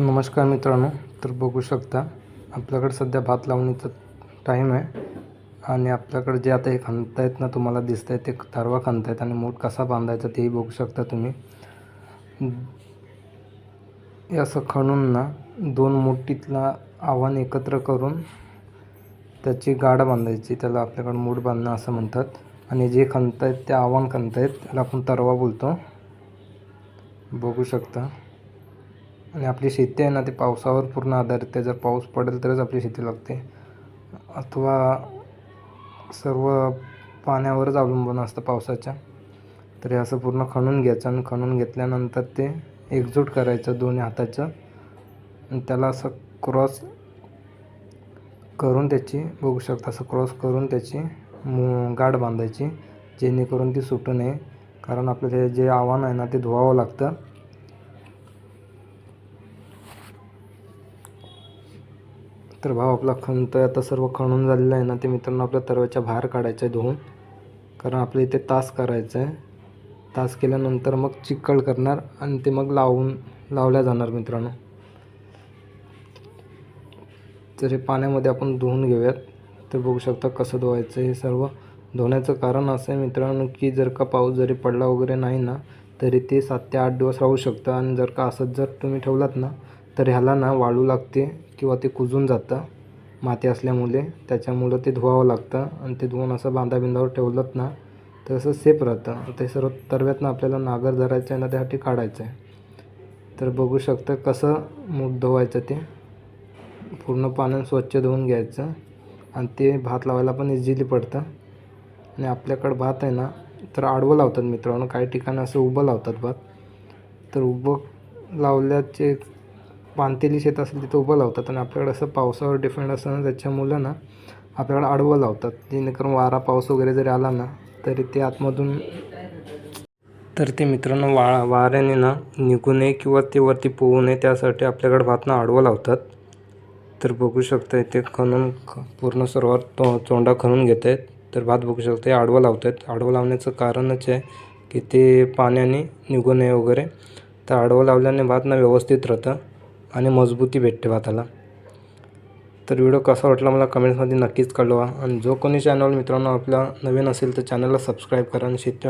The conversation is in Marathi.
नमस्कार मित्रांनो तर बघू शकता आपल्याकडे सध्या भात लावणीचा टाईम आहे. आणि आपल्याकडे जे आता हे खणतायत ना तुम्हाला दिसत आहे ते तरवा आहेत आणि मूठ कसा बांधायचा तेही बघू शकता तुम्ही. असं खणून ना दोन मुठीतला आव्हान एकत्र करून त्याची गाड बांधायची त्याला आपल्याकडे मूठ बांधणं असं म्हणतात. आणि जे खणतायत ते आव्हान खणतायत त्याला आपण तरवा बोलतो. बघू शकता. आणि आपली शेती आहे ना ते पावसावर पूर्ण आधारित आहे. जर पाऊस पडेल तरच आपली शेती लागते. अथवा सर्व पाण्यावरच अवलंबून असतं पावसाच्या. तर हे असं पूर्ण खणून घ्यायचं आणि खणून घेतल्यानंतर ते एकजूट करायचं दोन्ही हाताचं. आणि त्याला असं क्रॉस करून त्याची बघू शकता असं क्रॉस करून त्याची मू गाठ बांधायची जेणेकरून ती सुटू नये. कारण आपलं ते जे आव्हान आहे ना ते धुवावं लागतं. तर भाव आपला खणतो आहे आता सर्व खणून झालेलं आहे ना ते मित्रांनो आपल्या तरव्याच्या बाहेर काढायचं आहे धुवून. कारण आपल्या इथे तास करायचं आहे तास केल्यानंतर मग चिकळ करणार आणि ते मग लावून लावल्या जाणार मित्रांनो. तर हे पाण्यामध्ये आपण धुवून घेऊयात. तर बघू शकता कसं धुवायचं हे सर्व. धुण्याचं कारण असं आहे मित्रांनो की जर का पाऊस जरी पडला वगैरे नाही ना तरी ते सात ते आठ दिवस राहू शकतं. आणि जर का असंच जर तुम्ही ठेवलात ना तर ह्याला ना वाळू लागते किंवा ते कुजून जातं. माती असल्यामुळे त्याच्यामुळं ते धुवावं लागतं आणि ते धुवून असं बांधा ठेवलंत ना तर असं सेफ राहतं. ते सर्व तरव्यातनं आपल्याला नागर धरायचं आहे ना त्यासाठी काढायचं आहे. तर बघू शकतं कसं मूठ धुवायचं ते. पूर्ण पाण्यानं स्वच्छ धुवून घ्यायचं आणि ते भात लावायला पण इझिली पडतं. आणि आपल्याकडं भात आहे ना तर आडवं लावतात मित्रांनो. काही ठिकाणी असं उभं लावतात भात. तर उभं लावल्याचे पानतेली शेत असेल तिथं उभं लावतात आणि आपल्याकडे असं पावसावर डिपेंड असतं ना त्याच्यामुळं ना आपल्याकडे आडवं लावतात. जेणेकरून वारा पाऊस वगैरे जरी आला ना तरी ते आतमधून तर ते मित्रांनो वा वाऱ्याने ना निघू नये किंवा ते वरती पोहू नये त्यासाठी आपल्याकडे भातना आडवं लावतात. तर बघू शकता इथे खणून पूर्ण सर्वात तो चोंडा खणून घेत आहेत तर भात बघू शकता आडवं लावत आहेत आडवं लावण्याचं कारणच आहे की ते पाण्याने निघू नये वगैरे. तर आडवं लावल्याने भात ना व्यवस्थित राहतं. आणि मजबूती भेटते भाताला तर व्हिडिओ कसा वाटला मला कमेंट्समध्ये नक्कीच कळवा. आणि जो कोणी चॅनल मित्रांनो आपला नवीन असेल तर चॅनलला सबस्क्राईब करा. आणि शेती